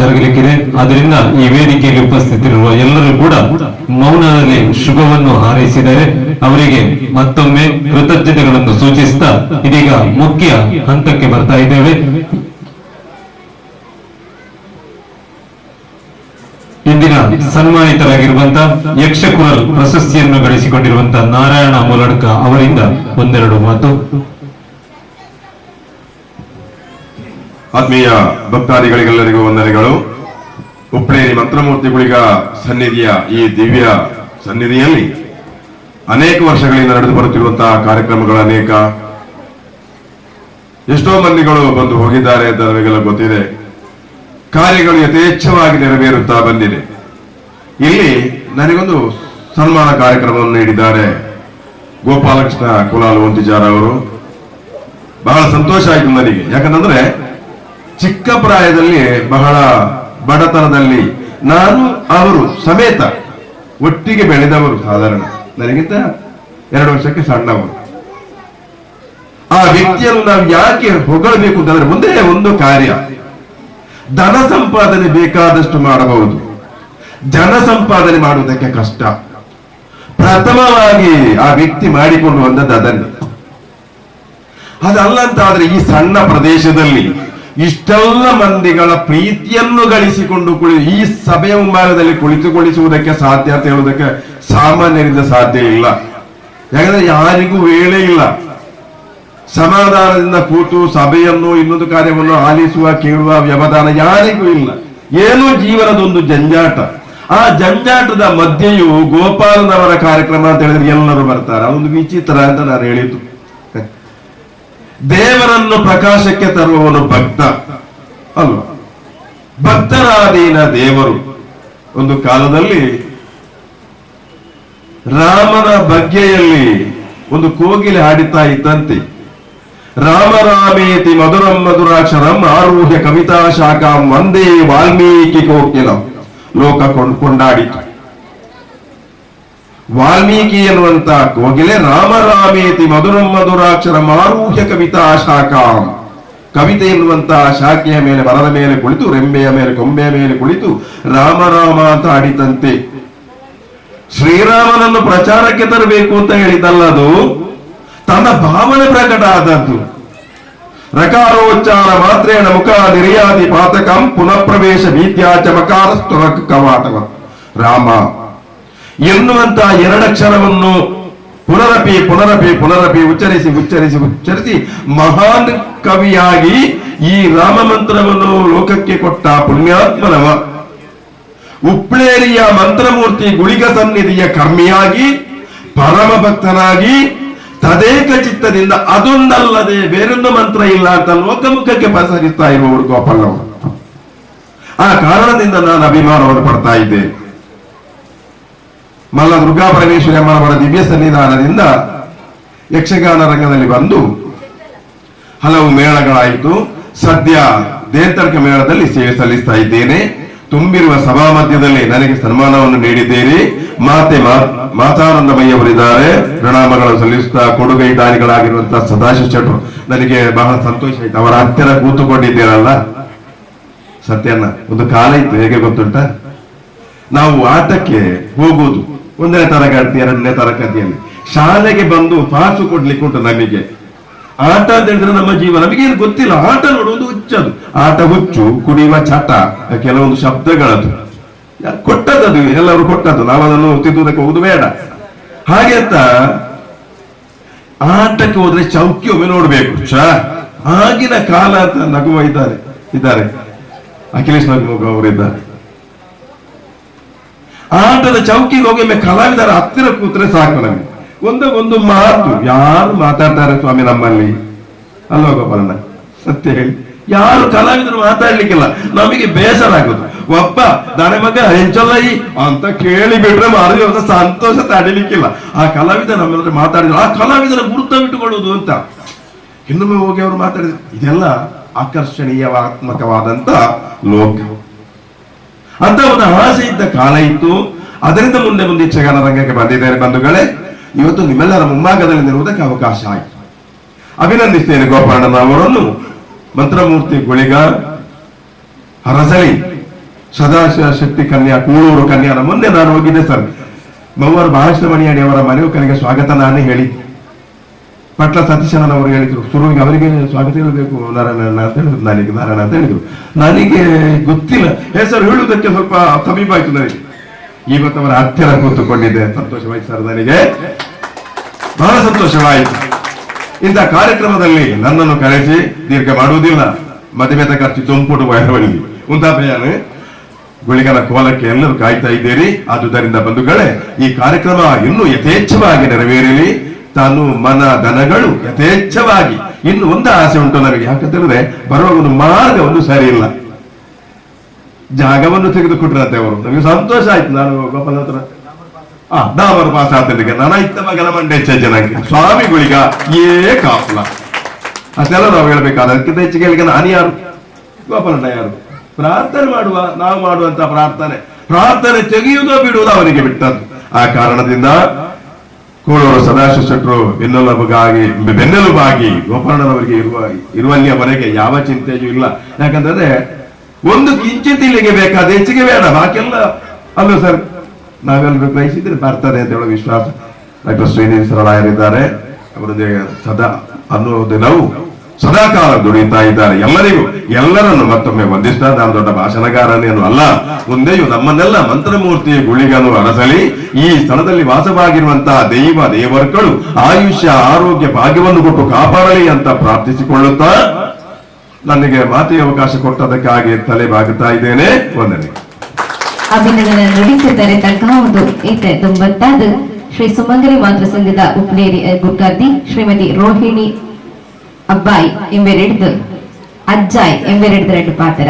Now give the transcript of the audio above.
ಜರುಗಲಿಕ್ಕಿದೆ. ಅದರಿಂದ ಈ ವೇದಿಕೆಯಲ್ಲಿ ಉಪಸ್ಥಿತಿರುವ ಎಲ್ಲರೂ ಕೂಡ ಮೌನದಲ್ಲಿ ಶುಭವನ್ನು ಹಾರೈಸಿದರೆ ಅವರಿಗೆ ಮತ್ತೊಮ್ಮೆ ಕೃತಜ್ಞತೆಗಳನ್ನು ಸೂಚಿಸುತ್ತಾ ಇದೀಗ ಮುಖ್ಯ ಹಂತಕ್ಕೆ ಬರ್ತಾ ಇದ್ದೇವೆ. ಇಂದಿನ ಸನ್ಮಾನಿತರಾಗಿರುವಂತಹ ಯಕ್ಷಕುರಲ್ ಪ್ರಶಸ್ತಿಯನ್ನು ಗಳಿಸಿಕೊಂಡಿರುವಂತಹ ನಾರಾಯಣ ಮುಲಡ್ಕ ಅವರಿಂದ ಒಂದೆರಡು ಮಾತು. ಆತ್ಮೀಯ ಭಕ್ತಾದಿಗಳಿಗೆಲ್ಲರಿಗೂ ವಂದನೆಗಳು. ಉಪ್ಳೇರಿ ಮಂತ್ರಮೂರ್ತಿಗಳಿಗ ಸನ್ನಿಧಿಯ ಈ ದಿವ್ಯ ಸನ್ನಿಧಿಯಲ್ಲಿ ಅನೇಕ ವರ್ಷಗಳಿಂದ ನಡೆದು ಬರುತ್ತಿರುವಂತಹ ಕಾರ್ಯಕ್ರಮಗಳು ಅನೇಕ ಎಷ್ಟೋ ಮಂದಿಗಳು ಬಂದು ಹೋಗಿದ್ದಾರೆ ಅಂತ ನಮಗೆಲ್ಲ ಗೊತ್ತಿದೆ. ಕಾರ್ಯಗಳು ಯಥೇಚ್ಛವಾಗಿ ನೆರವೇರುತ್ತಾ ಬಂದಿದೆ. ಇಲ್ಲಿ ನನಗೊಂದು ಸನ್ಮಾನ ಕಾರ್ಯಕ್ರಮವನ್ನು ನೀಡಿದ್ದಾರೆ ಗೋಪಾಲಕೃಷ್ಣ ಕುಲಾಲ್ ವಂತಿಜಾರ್ ಅವರು. ಬಹಳ ಸಂತೋಷ ಆಯ್ತು ನನಗೆ. ಯಾಕಂತಂದ್ರೆ ಚಿಕ್ಕ ಪ್ರಾಯದಲ್ಲಿ ಬಹಳ ಬಡತನದಲ್ಲಿ ನಾನು, ಅವರು ಸಮೇತ ಒಟ್ಟಿಗೆ ಬೆಳೆದವರು ಸಾಧಾರಣ. ನನಗಿಂತ ಎರಡು ವರ್ಷಕ್ಕೆ ಸಣ್ಣವರು. ಆ ವ್ಯಕ್ತಿಯನ್ನು ನಾವು ಯಾಕೆ ಹೊಗಳಬೇಕು ಅಂತಂದ್ರೆ ಒಂದೇ ಒಂದು ಕಾರ್ಯ. ಧನ ಸಂಪಾದನೆ ಬೇಕಾದಷ್ಟು ಮಾಡಬಹುದು. ಜನ ಸಂಪಾದನೆ ಮಾಡುವುದಕ್ಕೆ ಕಷ್ಟ. ಪ್ರಥಮವಾಗಿ ಆ ವ್ಯಕ್ತಿ ಮಾಡಿಕೊಂಡು ಬಂದದ್ದು ಅದನ್ನು. ಅದಲ್ಲ ಅಂತ ಆದ್ರೆ ಈ ಸಣ್ಣ ಪ್ರದೇಶದಲ್ಲಿ ಇಷ್ಟೆಲ್ಲ ಮಂದಿಗಳ ಪ್ರೀತಿಯನ್ನು ಗಳಿಸಿಕೊಂಡು ಕುಳಿ, ಈ ಸಭೆಯ ಮುಂಭಾಗದಲ್ಲಿ ಕುಳಿತುಗೊಳಿಸುವುದಕ್ಕೆ ಸಾಧ್ಯ ಅಂತ ಹೇಳುವುದಕ್ಕೆ ಸಾಮಾನ್ಯರಿಂದ ಸಾಧ್ಯ ಇಲ್ಲ. ಯಾಕಂದ್ರೆ ಯಾರಿಗೂ ವೇಳೆ ಇಲ್ಲ. ಸಮಾಧಾನದಿಂದ ಕೂತು ಸಭೆಯನ್ನು, ಇನ್ನೊಂದು ಕಾರ್ಯವನ್ನು ಆಲಿಸುವ, ಕೇಳುವ ವ್ಯವಧಾನ ಯಾರಿಗೂ ಇಲ್ಲ. ಏನು ಜೀವನದೊಂದು ಜಂಜಾಟ. ಆ ಜಂಜಾಟದ ಮಧ್ಯೆಯೂ ಗೋಪಾಲನವರ ಕಾರ್ಯಕ್ರಮ ಅಂತ ಹೇಳಿದ್ರೆ ಎಲ್ಲರೂ ಬರ್ತಾರೆ. ಅದೊಂದು ವಿಚಿತ್ರ ಅಂತ ನಾನು ಹೇಳಿದ್ದು. ದೇವರನ್ನು ಪ್ರಕಾಶಕ್ಕೆ ತರುವವನು ಭಕ್ತ. ಅಲ್ವ? ಭಕ್ತರಾದೀನ ದೇವರು. ಒಂದು ಕಾಲದಲ್ಲಿ ರಾಮನ ಬಗ್ಗೆಯಲ್ಲಿ ಒಂದು ಕೋಗಿಲೆ ಹಾಡಿತಾ ಇದ್ದಂತೆ. ರಾಮರಾಮೇತಿ ಮಧುರಂ ಮಧುರಾಕ್ಷರಂ ಆರೂಹ್ಯ ಕವಿತಾ ಶಾಖಾಂ ಒಂದೇ ವಾಲ್ಮೀಕಿ ಕೋಕಿಲಂ. ಲೋಕ ಕೊಂಡ್- ಕೊಂಡಾಡಿತು. ವಾಲ್ಮೀಕಿ ಎನ್ನುವಂತ ಕೋಗಿಲೆ ರಾಮರಾಮೇತಿ ಮಧುರಂ ಮಧುರಾಕ್ಷರ ಮಾರೂಹ್ಯ ಕವಿತಾ ಶಾಖಾಂ. ಕವಿತೆ ಎನ್ನುವಂತಹ ಶಾಖೆಯ ಮೇಲೆ ಮರದ ಮೇಲೆ ಕುಳಿತು, ರೆಂಬೆಯ ಮೇಲೆ ಕೊಂಬೆಯ ಮೇಲೆ ಕುಳಿತು ರಾಮ ರಾಮ ಅಂತ ಆಡಿತಂತೆ. ಶ್ರೀರಾಮನನ್ನು ಪ್ರಚಾರಕ್ಕೆ ತರಬೇಕು ಅಂತ ಹೇಳಿದ್ದಲ್ಲದು? ತನ್ನ ಭಾವನೆ ಪ್ರಕಟ ಆದದ್ದು. ರಕಾರೋಚ್ಚಾರ ಮಾತ್ರೇಣ ಮುಖ ನಿರ್ಯಾದಿ ಪಾತಕಂ ಪುನಃ ಪ್ರವೇಶ ವಿದ್ಯಾಚ ಮಕಾರಸ್ತು ಕವಾಟವ. ರಾಮ ಎನ್ನುವಂತ ಎರಡಕ್ಷರವನ್ನು ಪುನರಪಿ ಪುನರಪಿ ಪುನರಪಿ ಉಚ್ಚರಿಸಿ ಉಚ್ಚರಿಸಿ ಉಚ್ಚರಿಸಿ ಮಹಾನ್ ಕವಿಯಾಗಿ ಈ ರಾಮ ಮಂತ್ರವನ್ನು ಲೋಕಕ್ಕೆ ಕೊಟ್ಟ ಪುಣ್ಯಾತ್ಮನವ. ಉಪ್ಳೇರಿಯ ಮಂತ್ರಮೂರ್ತಿ ಗುಳಿಗ ಸನ್ನಿಧಿಯ ಕರ್ಮಿಯಾಗಿ, ಪರಮ ಭಕ್ತನಾಗಿ, ತದೇಕ ಚಿತ್ತದಿಂದ ಅದೊಂದಲ್ಲದೆ ಬೇರೊಂದು ಮಂತ್ರ ಇಲ್ಲ ಅಂತ ಲೋಕಮುಖಕ್ಕೆ ಪಸರಿಸ್ತಾ ಇರುವವರು ಗೋಪಾಲವರು ಆ ಕಾರಣದಿಂದ ನಾನು ಅಭಿಮಾನವನ್ನು ಪಡ್ತಾ ಇದ್ದೇನೆ ಮಲ್ಲ ದುರ್ಗಾ ಪರಮೇಶ್ವರಿ ಅಮ್ಮನವರ ದಿವ್ಯ ಸನ್ನಿಧಾನದಿಂದ ಯಕ್ಷಗಾನ ರಂಗದಲ್ಲಿ ಬಂದು ಹಲವು ಮೇಳಗಳಾಯಿತು. ಸದ್ಯ ದೇಂತರ್ಕ ಮೇಳದಲ್ಲಿ ಸೇವೆ ಸಲ್ಲಿಸ್ತಾ ಇದ್ದೇನೆ. ತುಂಬಿರುವ ಸಭಾ ಮಧ್ಯದಲ್ಲಿ ನನಗೆ ಸನ್ಮಾನವನ್ನು ನೀಡಿದ್ದೇನೆ ಮಾತೆ ಮಾತಾನಂದಮಯ್ಯವರಿದ್ದಾರೆ. ಪ್ರಣಾಮಗಳನ್ನು ಸಲ್ಲಿಸುತ್ತಾ ಕೊಡುಗೈ ದಾನಿಗಳಾಗಿರುವಂತಹ ಸದಾಶಿವ ಚಟ್ರು ನನಗೆ ಬಹಳ ಸಂತೋಷ ಆಯ್ತು. ಅವರ ಹತ್ತಿರ ಕೂತುಕೊಂಡಿದ್ದೀರಲ್ಲ. ಸತ್ಯನ್ನ ಒಂದು ಕಾಲ ಇತ್ತು. ಹೇಗೆ ಗೊತ್ತುಂಟ? ನಾವು ಆಟಕ್ಕೆ ಹೋಗುವುದು. ಒಂದನೇ ತರಗತಿ ಎರಡನೇ ತರಗತಿಯಲ್ಲಿ. ಶಾಲೆಗೆ ಬಂದು ಪಾಸು ಕೊಡ್ಲಿಕ್ಕೆ ಉಂಟು ನಮಗೆ. ಆಟ ಅಂತ ಹೇಳಿದ್ರೆ ನಮ್ಮ ಜೀವ ನಮಗೇನು ಗೊತ್ತಿಲ್ಲ. ಆಟ ನೋಡುವುದು ಹುಚ್ಚದು. ಆಟ ಹುಚ್ಚು ಕುಡಿಯುವ ಚಟ ಕೆಲವೊಂದು ಶಬ್ದಗಳದು. ಕೊಟ್ಟದ್ದು ಎಲ್ಲರೂ ಕೊಟ್ಟದ್ದು. ನಾವು ಅದನ್ನು ತಿದ್ದುವುದಕ್ಕೆ ಹೋಗುದು ಬೇಡ. ಹಾಗೆ ಅಂತ ಆಟಕ್ಕೆ ಹೋದ್ರೆ ಚೌಕಿ ಒಮ್ಮೆ ನೋಡ್ಬೇಕು. ಛ, ಆಗಿನ ಕಾಲ ಅಂತ ನಗುವ ಇದ್ದಾರೆ. ಇದ್ದಾರೆ. ಅಖಿಲೇಶ್ ನಗುವ ಅವರಿದ್ದಾರೆ ಆಟದ ಚೌಕಿಗೆ ಹೋಗಿ ಒಮ್ಮೆ ಕಲಾವಿದರ ಹತ್ತಿರ ಕೂತ್ರೆ ಸಾಕು ನಮಗೆ. ಒಂದು ಒಂದು ಮಾತು. ಯಾರು ಮಾತಾಡ್ತಾರೆ ಸ್ವಾಮಿ ನಮ್ಮಲ್ಲಿ? ಅಲ್ವಾ ಗೋಪಾಲಣ್ಣ? ಸತ್ಯ ಹೇಳಿ. ಯಾರು ಕಲಾವಿದರು ಮಾತಾಡ್ಲಿಕ್ಕಿಲ್ಲ. ನಮಗೆ ಬೇಸರ ಆಗುದು ಒಬ್ಬ ದಾನೆ ಮಗ ಹೆಂಚಲೈ ಅಂತ ಕೇಳಿ ಬಿಟ್ರೆ ಮಾರು ದಿವಸ ಸಂತೋಷ ತಡಿಲಿಕ್ಕಿಲ್ಲ. ಆ ಕಲಾವಿದ ನಮ್ಮೆಲ್ಲರೂ ಮಾತಾಡಿದ್ರು, ಆ ಕಲಾವಿದರ ಗುರುತವಿಟ್ಟುಕೊಳ್ಳುವುದು ಅಂತ. ಇನ್ನೊಮ್ಮೆ ಹೋಗಿ ಅವರು ಮಾತಾಡಿದ್ರು, ಇದೆಲ್ಲ ಆಕರ್ಷಣೀಯವಾತ್ಮಕವಾದಂತ ಲೋಕ. ಅಂತ ಒಂದು ಆಸೆ ಇದ್ದ ಕಾಲ ಇತ್ತು. ಅದರಿಂದ ಮುಂದೆ ಮುಂದೆ ಯಕ್ಷಗಾನ ರಂಗಕ್ಕೆ ಬಂದಿದ್ದಾರೆ ಬಂಧುಗಳೇ. ಇವತ್ತು ನಿಮ್ಮೆಲ್ಲರ ಮುಂಭಾಗದಲ್ಲಿ ನಿಲ್ಲುವುದಕ್ಕೆ ಅವಕಾಶ ಆಯಿತು. ಅಭಿನಂದಿಸ್ತೇನೆ ಗೋಪಾಲಣ್ಣ ಅವರನ್ನು. ಮಂತ್ರಮೂರ್ತಿ ಗುಳಿಗ ಹರಸಳಿ, ಸದಾಶಿವ ಶಕ್ತಿ ಕನ್ಯಾ, ಕೂಳೂರು ಕನ್ಯಾನ, ಮೊನ್ನೆ ನಾನು ಹೋಗಿದ್ದೆ ಸರ್. ಮೌವರು ಬಹಳಷ್ಟು ಮಣಿಯಾಡಿ ಅವರ ಕನಿಗೆ ಸ್ವಾಗತ ನಾನೇ ಹೇಳಿ. ಪಟ್ಲ ಸತೀಶನವರು ಹೇಳಿದ್ರು, ಸುರುವಿಗೆ ಅವರಿಗೆ ಸ್ವಾಗತ ಹೇಳಬೇಕು ನಾರಾಯಣ ಅಂತ ಹೇಳಿದ್ರು, ನನಗೆ ನಾರಾಯಣ ಅಂತ ಹೇಳಿದ್ರು. ನನಗೆ ಗೊತ್ತಿಲ್ಲ. ಹೆಸರು ಹೇಳುವುದಕ್ಕೆ ಸ್ವಲ್ಪ ಸಮೀಪ ಆಯ್ತು ನನಗೆ. ಇವತ್ತು ಅವರ ಹತ್ತಿರ ಕೂತುಕೊಂಡಿದ್ದೆ. ಸಂತೋಷವಾಯ್ತು ಸರ್ ನನಗೆ. ಬಹಳ ಸಂತೋಷವಾಯಿತು. ಇಂತಹ ಕಾರ್ಯಕ್ರಮದಲ್ಲಿ ನನ್ನನ್ನು ಕರೆಸಿ ದೀರ್ಘ ಮಾಡುವುದಿಲ್ಲ. ಮದುವೆದ ಖರ್ಚು ತುಂಪುಡು ಬಯಲು ಉಂಟಾಪಯಾನು ಗುಳಿಗನ ಕೋಲಕ್ಕೆ ಎಲ್ಲರೂ ಕಾಯ್ತಾ ಇದ್ದೀರಿ. ಆದುದರಿಂದ ಬಂಧುಗಳೇ, ಈ ಕಾರ್ಯಕ್ರಮ ಇನ್ನೂ ಯಥೇಚ್ಛವಾಗಿ ನೆರವೇರಲಿ. ತಾನು ಮನ ದನಗಳು ಯಥೇಚ್ಛವಾಗಿ. ಇನ್ನು ಒಂದು ಆಸೆ ಉಂಟು ನನಗೆ. ಯಾಕೆ ಹೇಳಿದ್ರೆ ಬರುವ ಒಂದು ಮಾರ್ಗವನ್ನು ಸರಿ ಇಲ್ಲ. ಜಾಗವನ್ನು ತೆಗೆದುಕೊಟ್ರಂತೆ ಅವರು. ನಮಗೆ ಸಂತೋಷ ಆಯ್ತು. ನಾನು ಗೋಪಾಲ ಹತ್ರ. ಆ ದಾವರ ಪಾಸ ಆತನಿಗೆ ನನ್ನ ಇತ್ತ ಮಗನ ಮಂಡೆ ಜನಕ್ಕೆ. ಸ್ವಾಮಿಗಳಿಗ ಏ ಕಾಫಲ ಅಷ್ಟೆಲ್ಲ ನಾವು ಹೇಳ್ಬೇಕಾದ ಅದಕ್ಕಿಂತ ಹೆಚ್ಚಿಗೆ ಹೇಳಿಕೆ ನಾನು ಯಾರು? ಗೋಪಾಲಣ್ಣ ಯಾರು? ಪ್ರಾರ್ಥನೆ ಮಾಡುವ, ನಾವು ಮಾಡುವಂತ ಪ್ರಾರ್ಥನೆ. ಪ್ರಾರ್ಥನೆ ತೆಗೆಯುವುದೋ ಬಿಡುವುದೋ ಅವನಿಗೆ ಬಿಟ್ಟದ್ದು. ಆ ಕಾರಣದಿಂದ ಕೂಳೂರು ಸದಾಶಿವ ಶೆಟ್ಟರು ಬೆನ್ನೆಲುಬಾಗಿ ಬೆನ್ನೆಲುಬಾಗಿ ಗೋಪಾಲಣ್ಣನವರಿಗೆ ಇರುವ ಇರುವಲ್ಲಿಯವರೆಗೆ ಯಾವ ಚಿಂತೆಯೂ ಇಲ್ಲ. ಯಾಕಂತಂದ್ರೆ, ಒಂದು ಕಿಂಚಿತ್ ಇಲ್ಲಿಗೆ ಬೇಕಾದ ಹೆಚ್ಚಿಗೆ ಬೇಡ. ಬಾಕಿಲ್ಲ ಅಲ್ಲೋ ಸರ್ ನಾವೆಲ್ಲರೂ ಗ್ರಹಿಸಿದ್ರೆ ಬರ್ತಾರೆ ಅಂತ ಹೇಳೋ ವಿಶ್ವಾಸ. ಡಾಕ್ಟರ್ ಶ್ರೀನಿಧಿ ಸರಳಾಯರಿದ್ದಾರೆ ಅವರೊಂದಿಗೆ ಸದಾ ಅನ್ನೋದು ನಾವು. ಸದಾಕಾಲ ದುಡಿತಾ ಇದ್ದಾರೆ. ಎಲ್ಲರಿಗೂ, ಎಲ್ಲರನ್ನು ಮತ್ತೊಮ್ಮೆ ವಂದಿಸ್ತಾ ನಾನು ದೊಡ್ಡ ಭಾಷಣಗಾರನೇನು ಅಲ್ಲ. ಮುಂದೆಯೂ ನಮ್ಮನ್ನೆಲ್ಲ ಮಂತ್ರಮೂರ್ತಿಯ ಗುಳಿಗನು ಅರಸಲಿ, ಈ ಸ್ಥಳದಲ್ಲಿ ವಾಸವಾಗಿರುವಂತಹ ದೈವ ದೇವರುಗಳು ಆಯುಷ್ಯ, ಆರೋಗ್ಯ, ಭಾಗ್ಯವನ್ನು ಕೊಟ್ಟು ಕಾಪಾಡಲಿ ಅಂತ ಪ್ರಾರ್ಥಿಸಿಕೊಳ್ಳುತ್ತಾ, ನನಗೆ ಮಾತಿಗೆ ಅವಕಾಶ ಕೊಟ್ಟದಕ್ಕಾಗಿ ತಲೆ ಬಾಗುತ್ತಾ ಇದ್ದೇನೆ. ವಂದನೆ. ಅಭಿನಂದನೆ ನುಡಿಸಿದ್ದಾರೆ ಒಂದು ಈತೆ ತುಂಬತ್ತಾದ ಶ್ರೀ ಸುಮಂಗಲಿ ಮಾತೃ ಸಂಘದ ಉಪ್ಲೇರಿ ಗುರ್ಗಾರ್ದಿ ಶ್ರೀಮತಿ ರೋಹಿಣಿ అబ్బాయి ఎంబెరెడ్దు అజ్జాయ్ ఎంబెరెడ్దు రెండు పాత్ర